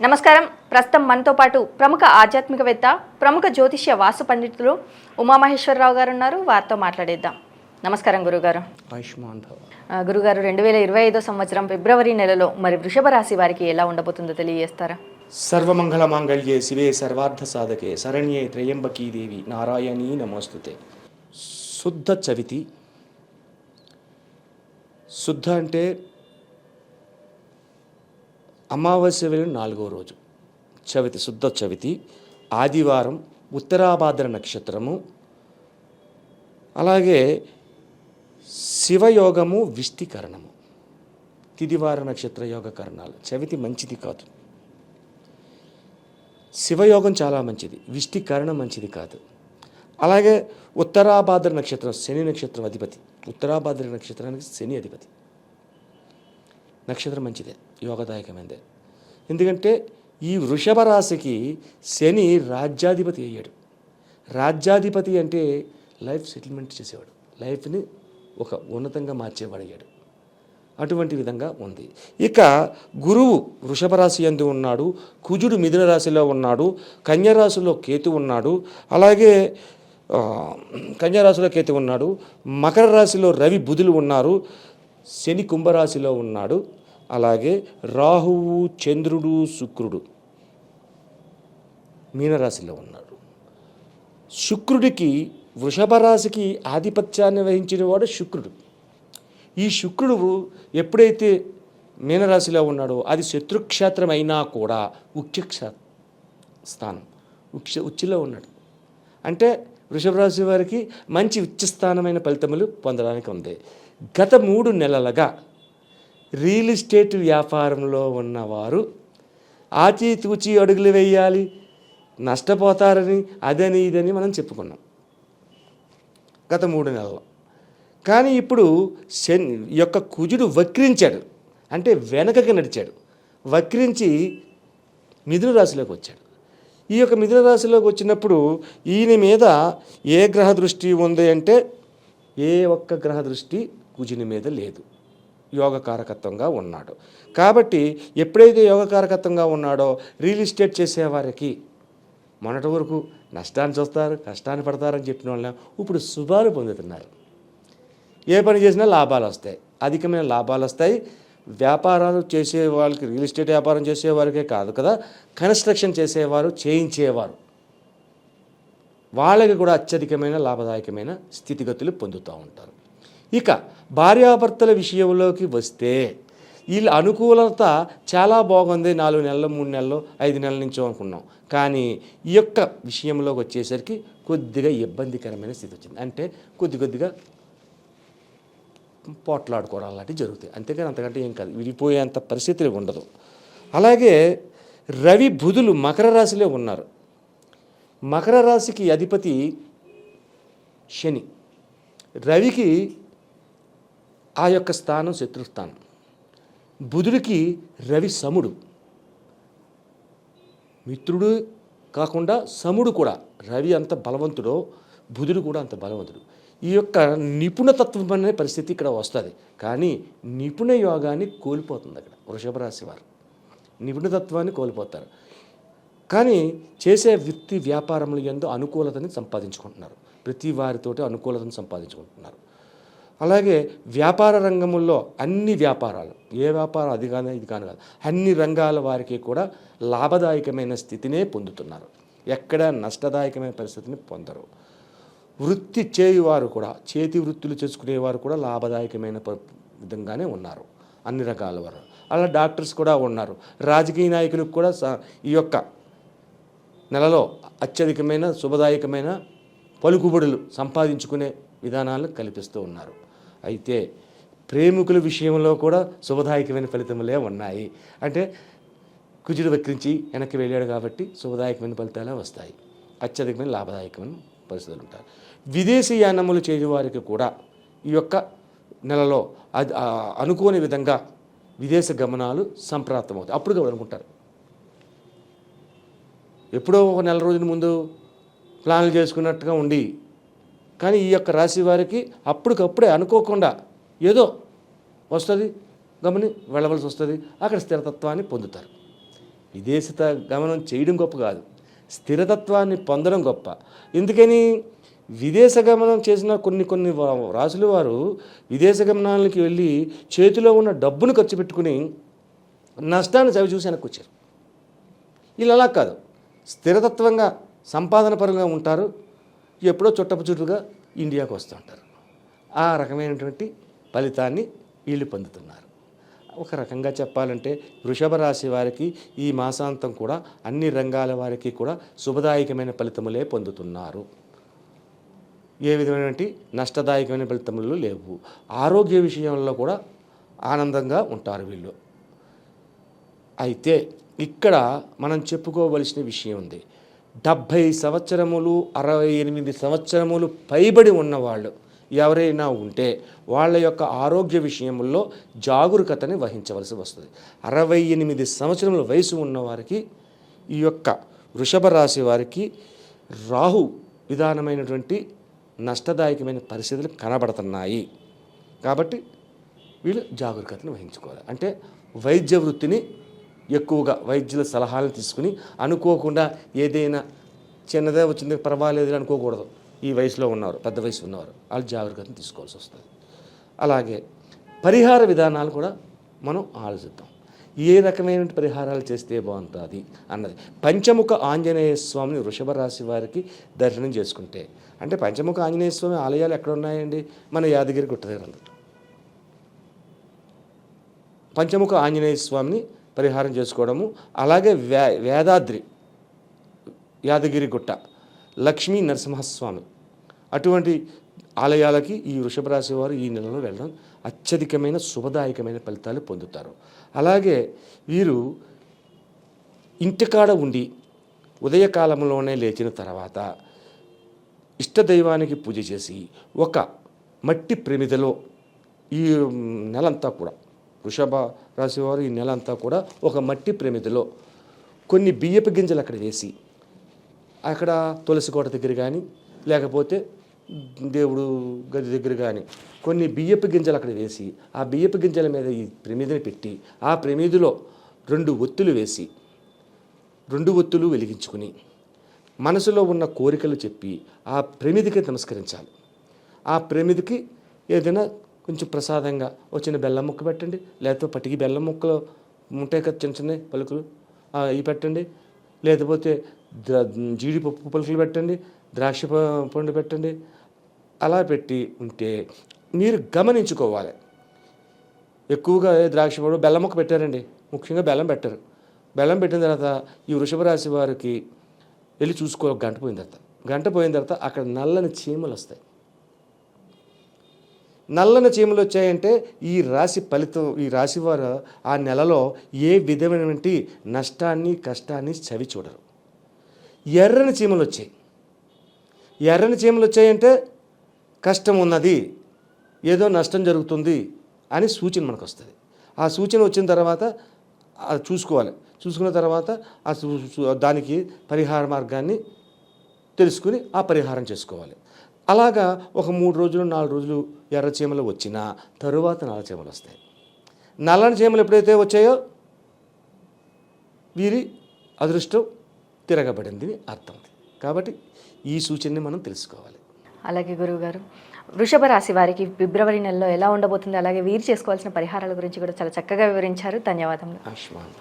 నమస్కారం. ప్రస్తుతం మనతో పాటు ప్రముఖ ఆధ్యాత్మికవేత్త ప్రముఖ జ్యోతిష్య వాస్తు పండితులు ఉమామహేశ్వరరావు గారు ఉన్నారు. వారితో మాట్లాడేద్దాం. నమస్కారం గురుగారు. గురుగారు రెండు వేల ఇరవై ఐదో సంవత్సరం ఫిబ్రవరి నెలలో మరి వృషభ రాశి వారికి ఎలా ఉండబోతుందో తెలియజేస్తారా? సర్వమంగళ మాంగళ్యే శివే సర్వార్థ సాధకే శరణ్యే త్రయంబకీ దేవి నారాయణీ నమోస్తుతే. శుద్ధ చవితి. శుద్ధ అంటే అమావాస్య వెళ్ళిన నాలుగో రోజు. చవితి శుద్ధ చవితి ఆదివారం ఉత్తరాభాద్ర నక్షత్రము అలాగే శివయోగము విష్టికరణము. తిదివార నక్షత్ర యోగ కరణాలు. చవితి మంచిది కాదు. శివయోగం చాలా మంచిది. విష్టికరణం మంచిది కాదు. అలాగే ఉత్తరాభాద్ర నక్షత్రం శని నక్షత్రం అధిపతి. ఉత్తరాభాద్ర నక్షత్రానికి శని అధిపతి. నక్షత్రం మంచిదే. యోగదాయకమైనదే ఎందుకంటే ఈ వృషభ రాశికి శని రాజ్యాధిపతి అయ్యాడు. రాజ్యాధిపతి అంటే లైఫ్ సెటిల్మెంట్ చేసేవాడు. లైఫ్ని ఒక ఉన్నతంగా మార్చేవాడు అయ్యాడు. అటువంటి విధంగా ఉంది. ఇక గురువు వృషభ రాశి ఎందు ఉన్నాడు. కుజుడు మిథున రాశిలో ఉన్నాడు. కన్యరాశిలో కేతు ఉన్నాడు. అలాగే కన్యారాశిలో కేతు ఉన్నాడు. మకర రాశిలో రవి బుధులు ఉన్నారు. శని కుంభరాశిలో ఉన్నాడు. అలాగే రాహువు చంద్రుడు శుక్రుడు మీనరాశిలో ఉన్నాడు శుక్రుడికి వృషభ రాశికి ఆధిపత్యాన్ని వహించిన వాడు శుక్రుడు. ఈ శుక్రుడు ఎప్పుడైతే మీనరాశిలో ఉన్నాడో అది శత్రుక్షేత్రం అయినా కూడా ఉచ్చక్ష స్థానం ఉక్ష ఉచ్చిలో ఉన్నాడు. అంటే వృషభ రాశి వారికి మంచి ఉచ్చస్థానమైన ఫలితములు పొందడానికి ఉంది. గత మూడు నెలలుగా రియల్ ఎస్టేట్ వ్యాపారంలో ఉన్నవారు ఆచితూచి అడుగులు వేయాలి నష్టపోతారని అదని ఇదని మనం చెప్పుకున్నాం. గత మూడు నెలలు కానీ ఇప్పుడు శని ఈ యొక్క కుజుడు వక్రించాడు. అంటే వెనకకి నడిచాడు. వక్రించి మిథున రాశిలోకి వచ్చాడు. ఈ యొక్క మిథున రాశిలోకి వచ్చినప్పుడు ఈయన మీద ఏ గ్రహ దృష్టి ఉంది అంటే ఏ ఒక్క గ్రహ దృష్టి కుజుని మీద లేదు. యోగకారకత్వంగా ఉన్నాడు. కాబట్టి ఎప్పుడైతే యోగకారకత్వంగా ఉన్నాడో రియల్ ఎస్టేట్ చేసేవారికి మొన్నటి వరకు నష్టాన్ని చూస్తారు కష్టాన్ని పడతారని చెప్పిన వాళ్ళ ఇప్పుడు శుభాలు పొందుతున్నారు. ఏ పని చేసినా లాభాలు వస్తాయి. అధికమైన లాభాలు వస్తాయి. వ్యాపారాలు చేసే వాళ్ళకి రియల్ ఎస్టేట్ వ్యాపారం చేసేవారికే కాదు కదా కన్స్ట్రక్షన్ చేసేవారు చేయించేవారు. వాళ్ళకి కూడా అత్యధికమైన లాభదాయకమైన స్థితిగతులు పొందుతూ ఉంటారు. ఇక భార్యాభర్తల విషయంలోకి వస్తే వీళ్ళ అనుకూలత చాలా బాగుంది. నాలుగు నెలలు మూడు నెలలు ఐదు నెలల నుంచో అనుకున్నాం. కానీ ఈ యొక్క విషయంలోకి వచ్చేసరికి కొద్దిగా ఇబ్బందికరమైన స్థితి వచ్చింది. అంటే కొద్ది కొద్దిగా పోట్లాడుకోవడం అలాంటివి జరుగుతాయి. అంతేకాని అంతకంటే ఏం కాదు. విడిపోయేంత పరిస్థితులు ఉండదు. అలాగే రవి బుధులు మకర రాశిలో ఉన్నారు. మకర రాశికి అధిపతి శని. రవికి ఆ యొక్క స్థానం శత్రుస్థానం బుధుడికి రవి సముడు. మిత్రుడు కాకుండా సముడు కూడా. రవి అంత బలవంతుడో బుధుడు కూడా అంత బలవంతుడు. ఈ యొక్క నిపుణతత్వం అనే పరిస్థితి ఇక్కడ వస్తుంది. కానీ నిపుణ యోగాన్ని కోల్పోతుంది అక్కడ వృషభ రాశి వారు. నిపుణతత్వాన్ని కోల్పోతారు. కానీ చేసే వృత్తి వ్యాపారములు ఎందు అనుకూలతని సంపాదించుకుంటున్నారు. ప్రతి వారితోటి అనుకూలతను సంపాదించుకుంటున్నారు. అలాగే వ్యాపార రంగముల్లో అన్ని వ్యాపారాలు ఏ వ్యాపారం అది కానీ ఇది కానీ కాదు అన్ని రంగాల వారికి కూడా లాభదాయకమైన స్థితినే పొందుతున్నారు. ఎక్కడ నష్టదాయకమైన పరిస్థితిని పొందరు. వృత్తి చేయువారు కూడా చేతి వృత్తులు చేసుకునేవారు కూడా లాభదాయకమైన ప- విధంగానే ఉన్నారు. అన్ని రకాల వారు. అలా డాక్టర్స్ కూడా ఉన్నారు. రాజకీయ నాయకులకు కూడా స- ఈ యొక్క నెలలో అత్యధికమైన శుభదాయకమైన పలుకుబడులు సంపాదించుకునే విధానాలను కల్పిస్తూ ఉన్నారు. అయితే ప్రేమికుల విషయంలో కూడా శుభదాయకమైన ఫలితములే ఉన్నాయి. అంటే కుజుడు వక్రించి వెనక్కి వెళ్ళాడు కాబట్టి శుభదాయకమైన ఫలితాలే వస్తాయి. అత్యధికమైన లాభదాయకమైన పరిస్థితులు ఉంటాయి. విదేశీయానములు యానములు కూడా ఈ యొక్క నెలలో అది అనుకోని విధంగా విదేశ గమనాలు సంప్రాప్తమవుతాయి. అప్పుడు కూడా అనుకుంటారు? ఎప్పుడో ఒక నెల రోజుల ముందు ప్లాన్లు చేసుకున్నట్టుగా ఉండి కానీ ఈ యొక్క రాశి వారికి అప్పటికప్పుడే అనుకోకుండా ఏదో వస్తుంది గమని వెళ్ళవలసి వస్తుంది. అక్కడ స్థిరతత్వాన్ని పొందుతారు. విదేశత గమనం చేయడం గొప్ప కాదు. స్థిరతత్వాన్ని పొందడం గొప్ప. ఎందుకని? విదేశ గమనం చేసిన కొన్ని కొన్ని రాసుల వారు విదేశ గమనాలకి వెళ్ళి చేతిలో ఉన్న డబ్బును ఖర్చు పెట్టుకుని నష్టాన్ని చవి చూసి వెనక్కి వచ్చారు. వీళ్ళు అలా కాదు. స్థిరతత్వంగా సంపాదన పరంగా ఉంటారు. ఎప్పుడో చుట్టపు చుట్టుగా ఇండియాకు వస్తూ ఉంటారు. ఆ రకమైనటువంటి ఫలితాన్ని వీళ్ళు పొందుతున్నారు. ఒక రకంగా చెప్పాలంటే వృషభ రాశి వారికి ఈ మాసాంతం కూడా అన్ని రంగాల వారికి కూడా శుభదాయకమైన ఫలితములే పొందుతున్నారు. ఏ విధమైనటువంటి నష్టదాయకమైన ఫలితములు లేవు. ఆరోగ్య విషయంలో కూడా ఆనందంగా ఉంటారు వీళ్ళు. అయితే ఇక్కడ మనం చెప్పుకోవలసిన విషయం ఉంది. డెబ్భై సంవత్సరములు అరవై ఎనిమిది సంవత్సరములు పైబడి ఉన్నవాళ్ళు ఎవరైనా ఉంటే వాళ్ళ యొక్క ఆరోగ్య విషయంలో జాగరూకతని వహించవలసి వస్తుంది. అరవై ఎనిమిది సంవత్సరముల వయసు ఉన్నవారికి ఈ యొక్క వృషభ రాశి వారికి రాహు విధానమైనటువంటి నష్టదాయకమైన పరిస్థితులు కనబడుతున్నాయి. కాబట్టి వీళ్ళు జాగరూకతను వహించుకోవాలి. అంటే వైద్య వృత్తిని ఎక్కువగా వైద్యుల సలహాలను తీసుకుని అనుకోకుండా ఏదైనా చిన్నదే వచ్చింది పర్వాలేదు అనుకోకూడదు. ఈ వయసులో ఉన్నారు పెద్ద వయసు ఉన్నవారు. వాళ్ళు జాగ్రత్తను తీసుకోవాల్సి వస్తుంది. అలాగే పరిహార విధానాలు కూడా మనం ఆలోచిద్దాం. ఏ రకమైన పరిహారాలు చేస్తే బాగుంటుంది అన్నది. పంచముఖ ఆంజనేయ స్వామిని వృషభ రాశి వారికి దర్శనం చేసుకుంటే అంటే పంచముఖ ఆంజనేయ స్వామి ఆలయాలు ఎక్కడ ఉన్నాయండి? మన యాదగిరి గుట్ట దగ్గర పంచముఖ ఆంజనేయ స్వామిని పరిహారం చేసుకోవడము. అలాగే వే వేదాద్రి యాదగిరి గుట్ట లక్ష్మీ నరసింహస్వామి అటువంటి ఆలయాలకి ఈ వృషభ రాశి వారు ఈ నెలలో వెళ్ళడం అత్యధికమైన శుభదాయకమైన ఫలితాలు పొందుతారు. అలాగే వీరు ఇంటికాడ ఉండి ఉదయకాలంలోనే లేచిన తర్వాత ఇష్టదైవానికి పూజ చేసి ఒక మట్టి ప్రమిదలో ఈ నెలంతా కూడా వృషభ రాశివారు ఈ నెల అంతా కూడా ఒక మట్టి ప్రమిదిలో కొన్ని బియ్యపు గింజలు అక్కడ వేసి అక్కడ తులసి కోట దగ్గర కానీ లేకపోతే దేవుడు గది దగ్గర కానీ కొన్ని బియ్యపు గింజలు అక్కడ వేసి ఆ బియ్యపు గింజల మీద ఈ ప్రమిదిని పెట్టి ఆ ప్రమిదిలో రెండు ఒత్తులు వేసి రెండు ఒత్తులు వెలిగించుకుని మనసులో ఉన్న కోరికలు చెప్పి ఆ ప్రమిదికి నమస్కరించాలి. ఆ ప్రమిదికి ఏదైనా కొంచెం ప్రసాదంగా వచ్చిన బెల్లం ముక్క పెట్టండి లేకపోతే పట్టికి బెల్లం ముక్కలు ఉంటాయి కదా చిన్న చిన్న పలుకులు. అవి ఇవి పెట్టండి. లేకపోతే జీడిపప్పు పలుకులు పెట్టండి ద్రాక్ష పండు పెట్టండి. అలా పెట్టి ఉంటే మీరు గమనించుకోవాలి. ఎక్కువగా ద్రాక్ష పండు బెల్లం ముక్క పెట్టారండి. ముఖ్యంగా బెల్లం పెట్టారు. బెల్లం పెట్టిన తర్వాత ఈ వృషభ రాశి వారికి వెళ్ళి చూసుకో గంట పోయిన తర్వాత. గంట పోయిన తర్వాత అక్కడ నల్లని చీమలు వస్తాయి. నల్లని చీమలు వచ్చాయంటే ఈ రాశి ఫలితం ఈ రాశి వారు ఆ నెలలో ఏ విధమైనటువంటి నష్టాన్ని కష్టాన్ని చవి చూడరు. ఎర్రని చీమలు వచ్చాయి. ఎర్రని చీమలు వచ్చాయంటే కష్టం ఉన్నది ఏదో నష్టం జరుగుతుంది అని సూచన మనకు వస్తుంది ఆ సూచన వచ్చిన తర్వాత అది చూసుకోవాలి. చూసుకున్న తర్వాత ఆ దానికి పరిహార మార్గాన్ని తెలుసుకుని ఆ పరిహారం చేసుకోవాలి. అలాగా ఒక మూడు రోజులు నాలుగు రోజులు ఎర్ర చీమలు వచ్చినా తరువాత నల్ల చీమలు వస్తాయి. నల్లని చీమలు ఎప్పుడైతే వచ్చాయో వీరి అదృష్టం తిరగబడింది అర్థం కాబట్టి ఈ సూచనని మనం తెలుసుకోవాలి. అలాగే గురువుగారు వృషభ రాశి వారికి ఫిబ్రవరి నెలలో ఎలా ఉండబోతుంది అలాగే వీరు చేసుకోవాల్సిన పరిహారాల గురించి కూడా చాలా చక్కగా వివరించారు. ధన్యవాదములు. ఆయుష్మాన్